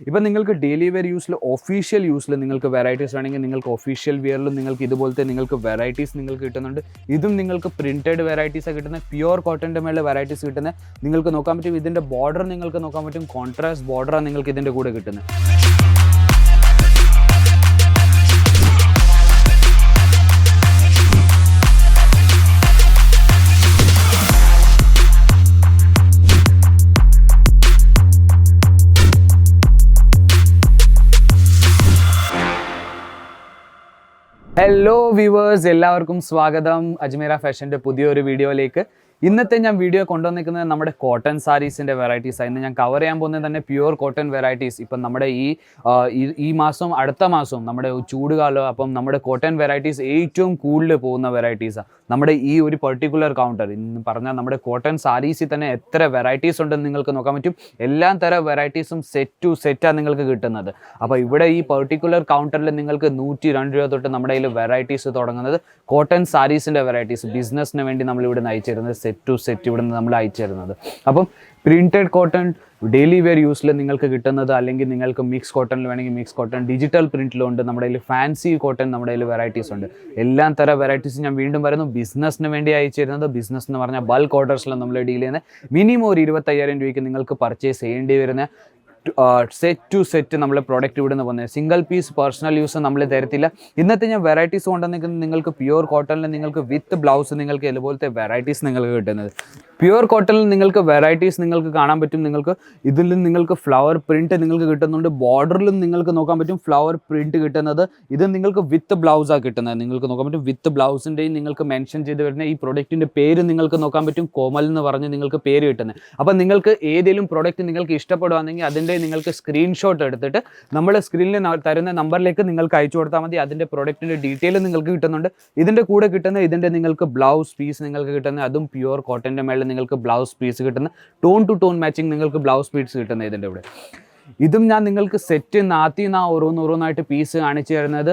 ഇപ്പം നിങ്ങൾക്ക് daily wear യൂസിൽ ഒഫീഷ്യൽ യൂസിൽ നിങ്ങൾക്ക് വെറൈറ്റീസ് വേണമെങ്കിൽ നിങ്ങൾക്ക് ഒഫീഷ്യൽ വെയറിലും നിങ്ങൾക്ക് ഇതുപോലത്തെ നിങ്ങൾക്ക് വെറൈറ്റീസ് നിങ്ങൾക്ക് കിട്ടുന്നുണ്ട്. ഇതും നിങ്ങൾക്ക് പ്രിന്റഡ് വെറൈറ്റീസ് കിട്ടുന്നത് പ്യുവർ കോട്ടന്റെ മേലെ വെറൈറ്റീസ് കിട്ടുന്നത് നിങ്ങൾക്ക് നോക്കാൻ പറ്റും ഇതിന്റെ ബോർഡർ നിങ്ങൾക്ക് നോക്കാൻ പറ്റും കോൺട്രാസ്റ്റ് ബോർഡറാണ് നിങ്ങൾക്ക് ഇതിന്റെ കൂടെ കിട്ടുന്നത് ഹലോ വ്യൂവേഴ്സ് എല്ലാവർക്കും സ്വാഗതം. അജ്മീര ഫാഷന്റെ പുതിയൊരു വീഡിയോയിലേക്ക്. ഇന്നത്തെ ഞാൻ വീഡിയോ കൊണ്ടുവന്നിരിക്കുന്നത് നമ്മുടെ കോട്ടൺ സാരീസിന്റെ വെറൈറ്റീസ് ഇന്ന് ഞാൻ കവർ ചെയ്യാൻ പോകുന്നത് തന്നെ പ്യുവർ കോട്ടൺ വെറൈറ്റീസ് ഇപ്പം നമ്മുടെ ഈ ഈ- മാസവും മാസം അടുത്ത മാസവും നമ്മുടെ ചൂടുകാലം അപ്പം നമ്മുടെ കോട്ടൺ വെറൈറ്റീസ് ഏറ്റവും കൂടുതൽ പോകുന്ന വെറൈറ്റീസാണ് നമ്മുടെ ഈ ഒരു പെർട്ടിക്കുലർ കൗണ്ടർ ഇന്ന് പറഞ്ഞാൽ നമ്മുടെ കോട്ടൺ സാരീസിൽ തന്നെ എത്ര വെറൈറ്റീസ് ഉണ്ടെന്ന് നിങ്ങൾക്ക് നോക്കാൻ പറ്റും. എല്ലാ തരം വെറൈറ്റീസും സെറ്റ് ടു സെറ്റാണ് നിങ്ങൾക്ക് കിട്ടുന്നത്. അപ്പോൾ ഇവിടെ ഈ പെർട്ടിക്കുലർ കൗണ്ടറിൽ നിങ്ങൾക്ക് നൂറ്റി രണ്ട് രൂപ തൊട്ട് നമ്മുടെ കയ്യിൽ വെറൈറ്റീസ് തുടങ്ങുന്നത് കോട്ടൺ സാരീസിന്റെ വെറൈറ്റീസ് ബിസിനസ്സിന് വേണ്ടി നമ്മളിവിടെ നയിച്ചിരുന്നത് തരുന്നത് സെറ്റ് ടു സെറ്റ് ഇവിടെ നിന്ന് നമ്മൾ അയച്ചു തരുന്നത് അപ്പം പ്രിന്റഡ് കോട്ടൺ ഡെയിലി വെയർ യൂസിൽ നിങ്ങൾക്ക് കിട്ടുന്നത് അല്ലെങ്കിൽ നിങ്ങൾക്ക് മിക്സ് കോട്ടണിൽ വേണമെങ്കിൽ മിക്സ് കോട്ടൺ ഡിജിറ്റൽ പ്രിന്റിലുണ്ട് നമ്മുടെ കയ്യിൽ ഫാൻസി കോട്ടൺ നമ്മുടെ കയ്യിൽ വെറൈറ്റീസ് ഉണ്ട്. എല്ലാ തര വെറൈറ്റീസ് ഞാൻ വീണ്ടും പറയുന്നു ബിസിനസ്സിന് വേണ്ടി അയച്ചു തരുന്നത് ബിസിനസ് എന്ന് പറഞ്ഞാൽ ബൾക്ക് ഓർഡേഴ്സിലാണ് നമ്മൾ ഡീൽ ചെയ്യുന്നത്. മിനിമം ഒരു ഇരുപത്തയ്യായിരം രൂപയ്ക്ക് നിങ്ങൾക്ക് പർച്ചേസ് ചെയ്യേണ്ടി വരുന്ന സെറ്റ് ടു സെറ്റ് നമ്മൾ പ്രോഡക്റ്റ് ഇവിടെ നിന്ന് പോകുന്നത് സിംഗിൾ പീസ് പേഴ്സണൽ യൂസ് നമ്മൾ തരത്തില്ല. ഇന്നത്തെ ഞാൻ വെറൈറ്റീസ് കൊണ്ടുവന്നിരിക്കുന്നത് നിങ്ങൾക്ക് പ്യുവർ കോട്ടണിൽ നിങ്ങൾക്ക് വിത്ത് ബ്ലൗസ് നിങ്ങൾക്ക് ഇതുപോലത്തെ വെറൈറ്റീസ് നിങ്ങൾക്ക് കിട്ടുന്നത്. പ്യുവർ കോട്ടണിൽ നിങ്ങൾക്ക് വെറൈറ്റീസ് നിങ്ങൾക്ക് കാണാൻ പറ്റും. നിങ്ങൾക്ക് ഇതിൽ നിങ്ങൾക്ക് ഫ്ലവർ പ്രിന്റ് നിങ്ങൾക്ക് കിട്ടുന്നുണ്ട്. ബോർഡറിലും നിങ്ങൾക്ക് നോക്കാൻ പറ്റും. ഫ്ലവർ പ്രിന്റ് കിട്ടുന്നത്. ഇത് നിങ്ങൾക്ക് വിത്ത് ബ്ലൗസാണ് കിട്ടുന്നത്. നിങ്ങൾക്ക് നോക്കാൻ പറ്റും. വിത്ത് ബ്ലൗസിന്റെയും നിങ്ങൾക്ക് മെൻഷൻ ചെയ്ത് വരുന്ന ഈ പ്രൊഡക്റ്റിന്റെ പേര് നിങ്ങൾക്ക് നോക്കാൻ പറ്റും. കോമൽ എന്ന് പറഞ്ഞ് നിങ്ങൾക്ക് പേര് കിട്ടുന്നത്. അപ്പം നിങ്ങൾക്ക് ഏതെങ്കിലും പ്രൊഡക്റ്റ് നിങ്ങൾക്ക് ഇഷ്ടപ്പെടുകയാണെങ്കിൽ അതിന്റെ നിങ്ങൾക്ക് സ്ക്രീൻഷോട്ട് എടുത്തിട്ട് നമ്മൾ സ്ക്രീനിൽ തരുന്ന നമ്പറിലേക്ക് നിങ്ങൾക്ക് അയച്ചു കൊടുത്താൽ മതി. അതിന്റെ പ്രൊഡക്റ്റിന്റെ ഡീറ്റെയിൽ നിങ്ങൾക്ക് കിട്ടുന്നുണ്ട്. ഇതിന്റെ കൂടെ കിട്ടുന്ന ഇതിന്റെ നിങ്ങൾക്ക് ബ്ലൗസ് പീസ് നിങ്ങൾക്ക് കിട്ടുന്ന അതും പ്യുവർ കോട്ടന്റെ മേളിൽ നിങ്ങൾക്ക് ബ്ലൗസ് പീസ് കിട്ടുന്ന ടോൺ ടു ടോൺ മാച്ചിങ് നിങ്ങൾക്ക് ബ്ലൗസ് പീസ് കിട്ടുന്ന ഇതിന്റെ ഇവിടെ ഇതും ഞാൻ നിങ്ങൾക്ക് സെറ്റ് നാത്തി നാ ഓരോന്നോരോന്നായിട്ട് പീസ് കാണിച്ചു തരുന്നത്.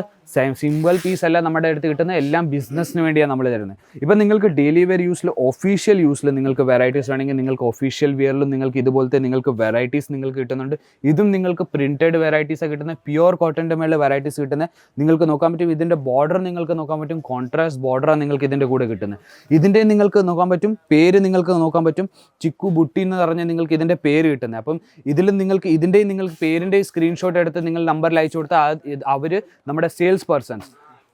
സിമ്പിൾ പീസ് അല്ല നമ്മുടെ അടുത്ത് കിട്ടുന്ന എല്ലാം ബിസിനസ്സിന് വേണ്ടിയാണ് നമ്മൾ തരുന്നത്. ഇപ്പം നിങ്ങൾക്ക് ഡെയിലി വെയർ യൂസിൽ ഒഫീഷ്യൽ യൂസിൽ നിങ്ങൾക്ക് വെറൈറ്റീസ് വേണമെങ്കിൽ നിങ്ങൾക്ക് ഒഫീഷ്യൽ വെയറിലും നിങ്ങൾക്ക് ഇതുപോലത്തെ നിങ്ങൾക്ക് വെറൈറ്റീസ് നിങ്ങൾക്ക് കിട്ടുന്നുണ്ട്. ഇതും നിങ്ങൾക്ക് പ്രിന്റഡ് വെറൈറ്റീസ് കിട്ടുന്ന പ്യുവർ കോട്ടന്റെ മേലെ വെറൈറ്റീസ് കിട്ടുന്നത്. നിങ്ങൾക്ക് നോക്കാൻ പറ്റും ഇതിന്റെ ബോർഡർ നിങ്ങൾക്ക് നോക്കാൻ പറ്റും. കോൺട്രാസ്റ്റ് ബോർഡറാണ് നിങ്ങൾക്ക് ഇതിന്റെ കൂടെ കിട്ടുന്നത്. ഇതിന്റെ നിങ്ങൾക്ക് നോക്കാൻ പറ്റും. പേര് നിങ്ങൾക്ക് നോക്കാൻ പറ്റും. ചിക്കു ബുട്ടി എന്ന് പറഞ്ഞാൽ നിങ്ങൾക്ക് ഇതിന്റെ പേര് കിട്ടുന്നത്. അപ്പം ഇതിലും നിങ്ങൾക്ക് ഇതിന്റെയും നിങ്ങൾക്ക് പേരിന്റെയും സ്ക്രീൻഷോട്ട് എടുത്ത് നിങ്ങൾ നമ്പറിൽ അയച്ചു കൊടുത്താൽ അവർ നമ്മുടെ സെയിൽസ് പേഴ്സൺസ്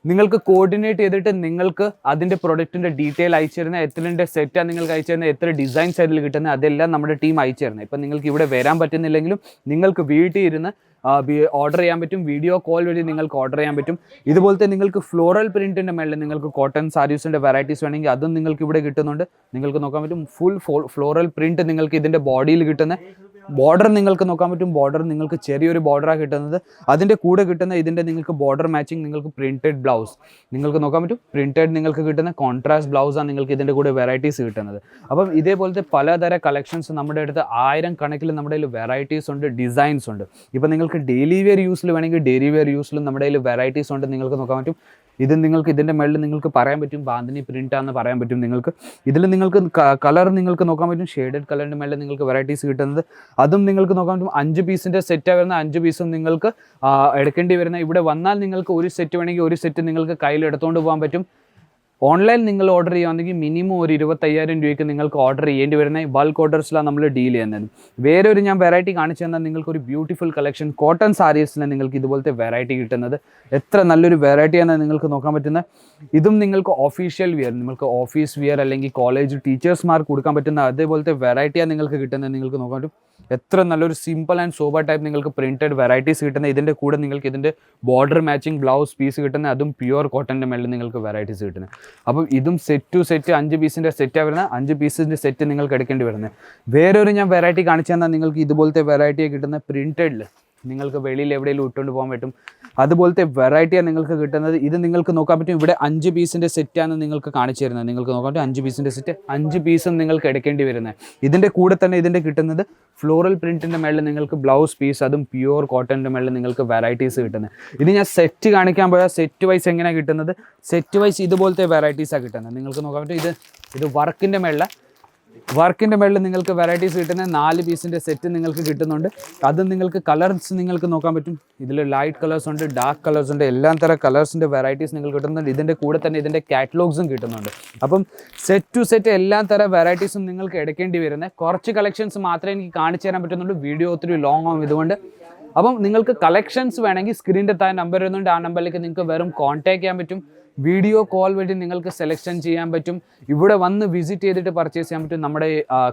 നിങ്ങൾക്ക് കോർഡിനേറ്റ് ചെയ്തിട്ട് നിങ്ങൾക്ക് അതിന്റെ പ്രൊഡക്റ്റിന്റെ ഡീറ്റെയിൽ അയച്ചു തരുന്ന എത്രന്റെ സെറ്റാണ് നിങ്ങൾക്ക് അയച്ചു തരുന്നത് എത്ര ഡിസൈൻസ് അതിൽ കിട്ടുന്നത് അതെല്ലാം നമ്മുടെ ടീം അയച്ചു തരുന്നത് ഇപ്പം നിങ്ങൾക്ക് ഇവിടെ വരാൻ പറ്റുന്നില്ലെങ്കിലും നിങ്ങൾക്ക് വീട്ടിൽ ഇരുന്ന് ഓർഡർ ചെയ്യാൻ പറ്റും വീഡിയോ കോൾ വഴി നിങ്ങൾക്ക് ഓർഡർ ചെയ്യാൻ പറ്റും. ഇതുപോലത്തെ നിങ്ങൾക്ക് ഫ്ലോറൽ പ്രിന്റിന്റെ മേളിൽ നിങ്ങൾക്ക് കോട്ടൺ സാരീസിന്റെ വെറൈറ്റീസ് വേണമെങ്കിൽ അതും നിങ്ങൾക്ക് ഇവിടെ കിട്ടുന്നുണ്ട്. നിങ്ങൾക്ക് നോക്കാൻ പറ്റും ഫുൾ ഫ്ലോറൽ പ്രിന്റ് നിങ്ങൾക്ക് ഇതിന്റെ ബോഡിയിൽ കിട്ടുന്ന ബോർഡർ നിങ്ങൾക്ക് നോക്കാൻ പറ്റും. ബോർഡർ നിങ്ങൾക്ക് ചെറിയൊരു ബോർഡറാണ് കിട്ടുന്നത്. അതിന്റെ കൂടെ കിട്ടുന്ന ഇതിന്റെ നിങ്ങൾക്ക് ബോർഡർ മാച്ചിങ് നിങ്ങൾക്ക് പ്രിന്റഡ് ബ്ലൗസ് നിങ്ങൾക്ക് നോക്കാൻ പറ്റും. പ്രിന്റഡ് നിങ്ങൾക്ക് കിട്ടുന്ന കോൺട്രാസ്റ്റ് ബ്ലൗസാണ് നിങ്ങൾക്ക് ഇതിന്റെ കൂടെ വെറൈറ്റീസ് കിട്ടുന്നത്. അപ്പം ഇതേപോലത്തെ പലതര കളക്ഷൻസ് നമ്മുടെ അടുത്ത് ആയിരം കണക്കിൽ നമ്മുടെ കയ്യിൽ വെറൈറ്റീസ് ഉണ്ട് ഡിസൈൻസ് ഉണ്ട്. ഇപ്പം നിങ്ങൾക്ക് ഡെയിലി വെയർ യൂസിൽ വേണമെങ്കിൽ ഡെയിലി വെയർ യൂസിലും നമ്മുടെ കയ്യിൽ വെറൈറ്റീസ് ഉണ്ട് നിങ്ങൾക്ക് നോക്കാൻ പറ്റും. ഇത് നിങ്ങൾക്ക് ഇതിന്റെ മുകളിൽ നിങ്ങൾക്ക് പറയാൻ പറ്റും ബാന്തിനി പ്രിന്റാന്ന് പറയാൻ പറ്റും. നിങ്ങൾക്ക് ഇതിൽ നിങ്ങൾക്ക് കളർ നിങ്ങൾക്ക് നോക്കാൻ പറ്റും ഷെയ്ഡഡ് കളറിന്റെ മേളിൽ നിങ്ങൾക്ക് വെറൈറ്റീസ് കിട്ടുന്നത്. അതും നിങ്ങൾക്ക് നോക്കാൻ പറ്റും. അഞ്ച് പീസിന്റെ സെറ്റായി വരുന്ന അഞ്ച് പീസും നിങ്ങൾക്ക് എടുക്കേണ്ടി വരുന്ന ഇവിടെ വന്നാൽ നിങ്ങൾക്ക് ഒരു സെറ്റ് വേണമെങ്കിൽ ഒരു സെറ്റ് നിങ്ങൾക്ക് കയ്യിൽ എടുത്തുകൊണ്ട് പോകാൻ പറ്റും. ഓൺലൈൻ നിങ്ങൾ ഓർഡർ ചെയ്യുകയാണെങ്കിൽ മിനിമം ഒരു ഇരുപത്തയ്യായിരം രൂപയ്ക്ക് നിങ്ങൾക്ക് ഓർഡർ ചെയ്യേണ്ടി വരുന്ന ബൾക്ക് ഓർഡേഴ്സിലാണ് നമ്മൾ ഡീൽ ചെയ്യുന്നത്. വേറെ ഒരു ഞാൻ വെറൈറ്റി കാണിച്ചു തന്നാൽ നിങ്ങൾക്ക് ഒരു ബ്യൂട്ടിഫുൾ കളക്ഷൻ കോട്ടൺ സാരീസിൽ നിങ്ങൾക്ക് ഇതുപോലത്തെ വെറൈറ്റി കിട്ടുന്നത്. എത്ര നല്ലൊരു വെറൈറ്റിയാണ് നിങ്ങൾക്ക് നോക്കാൻ പറ്റുന്ന? ഇതും നിങ്ങൾക്ക് ഒഫീഷ്യൽ വിയർ നിങ്ങൾക്ക് ഓഫീസ് വിയർ അല്ലെങ്കിൽ കോളേജ് ടീച്ചേഴ്സ്മാർക്ക് കൊടുക്കാൻ പറ്റുന്ന അതേപോലത്തെ വെറൈറ്റിയാണ് നിങ്ങൾക്ക് കിട്ടുന്നത് നിങ്ങൾക്ക് നോക്കാൻ പറ്റും. എത്ര നല്ലൊരു സിമ്പിൾ ആൻഡ് സോബർ ടൈപ്പ് നിങ്ങൾക്ക് പ്രിന്റഡ് വെറൈറ്റീസ് കിട്ടുന്ന ഇതിന്റെ കൂടെ നിങ്ങൾക്ക് ഇതിന്റെ ബോർഡർ മാച്ചിങ് ബ്ലൗസ് പീസ് കിട്ടുന്ന അതും പ്യുവർ കോട്ടന്റെ മേളിൽ നിങ്ങൾക്ക് വെറൈറ്റീസ് കിട്ടുന്നത് അപ്പോൾ ഇതും സെറ്റ് ടു സെറ്റ് അഞ്ച് പീസിന്റെ സെറ്റാണ് വരുന്നത് അഞ്ച് പീസിന്റെ സെറ്റ് നിങ്ങൾക്ക് എടുക്കേണ്ടി വരുന്നത് വേറൊരു ഞാൻ വെറൈറ്റി കാണിച്ചു തന്നാൽ നിങ്ങൾക്ക് ഇതുപോലത്തെ വെറൈറ്റി കിട്ടുന്ന പ്രിന്റഡിൽ നിങ്ങൾക്ക് വെളിയിൽ എവിടെയെങ്കിലും ഇട്ടുകൊണ്ട് പോകാൻ പറ്റും. അതുപോലത്തെ വെറൈറ്റിയാണ് നിങ്ങൾക്ക് കിട്ടുന്നത് ഇത് നിങ്ങൾക്ക് നോക്കാൻ പറ്റും. ഇവിടെ അഞ്ച് പീസിന്റെ സെറ്റാണ് നിങ്ങൾക്ക് കാണിച്ചു തരുന്നത് നിങ്ങൾക്ക് നോക്കാൻ പറ്റും അഞ്ച് പീസിന്റെ സെറ്റ് അഞ്ച് പീസും നിങ്ങൾക്ക് എടുക്കേണ്ടി വരുന്നത്. ഇതിന്റെ കൂടെ തന്നെ ഇതിന്റെ കിട്ടുന്നത് ഫ്ലോറൽ പ്രിന്റിന്റെ മേളിൽ നിങ്ങൾക്ക് ബ്ലൗസ് പീസ് അതും പ്യുവർ കോട്ടന്റെ മേളിൽ നിങ്ങൾക്ക് വെറൈറ്റീസ് കിട്ടുന്നത്. ഇത് ഞാൻ സെറ്റ് കാണിക്കാൻ പോയാൽ സെറ്റ് വൈസ് എങ്ങനെയാണ് കിട്ടുന്നത്? സെറ്റ് വൈസ് ഇതുപോലത്തെ വെറൈറ്റീസാണ് കിട്ടുന്നത്. നിങ്ങൾക്ക് നോക്കാൻ പറ്റും ഇത് ഇത് വർക്കിന്റെ മേളിൽ വർക്കിന്റെ മേളിൽ നിങ്ങൾക്ക് വെറൈറ്റീസ് കിട്ടുന്ന നാല് പീസിന്റെ സെറ്റ് നിങ്ങൾക്ക് കിട്ടുന്നുണ്ട്. അത് നിങ്ങൾക്ക് കളേഴ്സ് നിങ്ങൾക്ക് നോക്കാൻ പറ്റും. ഇതിൽ ലൈറ്റ് കളേഴ്സ് ഉണ്ട് ഡാർക്ക് കളേഴ്സ് ഉണ്ട് എല്ലാ തരം കളേഴ്സിന്റെ വെറൈറ്റീസ് നിങ്ങൾക്ക് കിട്ടുന്നുണ്ട്. ഇതിന്റെ കൂടെ തന്നെ ഇതിന്റെ കാറ്റലോഗ്സും കിട്ടുന്നുണ്ട്. അപ്പം സെറ്റ് ടു സെറ്റ് എല്ലാ തരം വെറൈറ്റീസും നിങ്ങൾക്ക് എടുക്കേണ്ടി വരുന്ന കുറച്ച് കളക്ഷൻസ് മാത്രമേ എനിക്ക് കാണിച്ചു തരാൻ പറ്റുന്നുള്ളൂ. വീഡിയോ ഒത്തിരി ലോങ് ആവും ഇതുകൊണ്ട്. അപ്പം നിങ്ങൾക്ക് കളക്ഷൻസ് വേണമെങ്കിൽ സ്ക്രീനിന്റെ താഴെ നമ്പർ വരുന്നുണ്ട് ആ നമ്പറിലേക്ക് നിങ്ങൾക്ക് വെറും കോൺടാക്ട് ചെയ്യാൻ പറ്റും. വീഡിയോ കോൾ വഴി നിങ്ങൾക്ക് സെലക്ഷൻ ചെയ്യാൻ പറ്റും. ഇവിടെ വന്ന് വിസിറ്റ് ചെയ്തിട്ട് പർച്ചേസ് ചെയ്യാൻ പറ്റും. നമ്മുടെ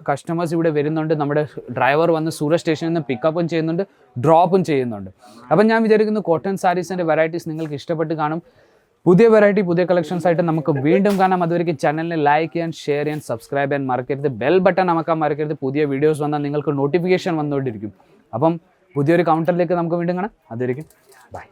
കസ്റ്റമേഴ്സ് ഇവിടെ വരുന്നുണ്ട്. നമ്മുടെ ഡ്രൈവർ വന്ന് സൂരത് സ്റ്റേഷനിൽ നിന്ന് പിക്കപ്പും ചെയ്യുന്നുണ്ട് ഡ്രോപ്പും ചെയ്യുന്നുണ്ട്. അപ്പം ഞാൻ വിചാരിക്കുന്നു കോട്ടൺ സാരീസിന്റെ വെറൈറ്റീസ് നിങ്ങൾക്ക് ഇഷ്ടപ്പെട്ട് കാണും. പുതിയ വെറൈറ്റി പുതിയ കളക്ഷൻസ് ആയിട്ട് നമുക്ക് വീണ്ടും കാണാം. അതുവരെയ്ക്ക് ചാനലിനെ ലൈക്ക് ചെയ്യാൻ ഷെയർ ചെയ്യാൻ സബ്സ്ക്രൈബ് ചെയ്യാൻ മറക്കരുത്. ബെൽ ബട്ടൺ അമക്കാൻ മറക്കരുത്. പുതിയ വീഡിയോസ് വന്നാൽ നിങ്ങൾക്ക് നോട്ടിഫിക്കേഷൻ വന്നുകൊണ്ടിരിക്കും. അപ്പം പുതിയൊരു കൗണ്ടറിലേക്ക് നമുക്ക് വീണ്ടും കാണാം. അതുവരെയ്ക്കും ബൈ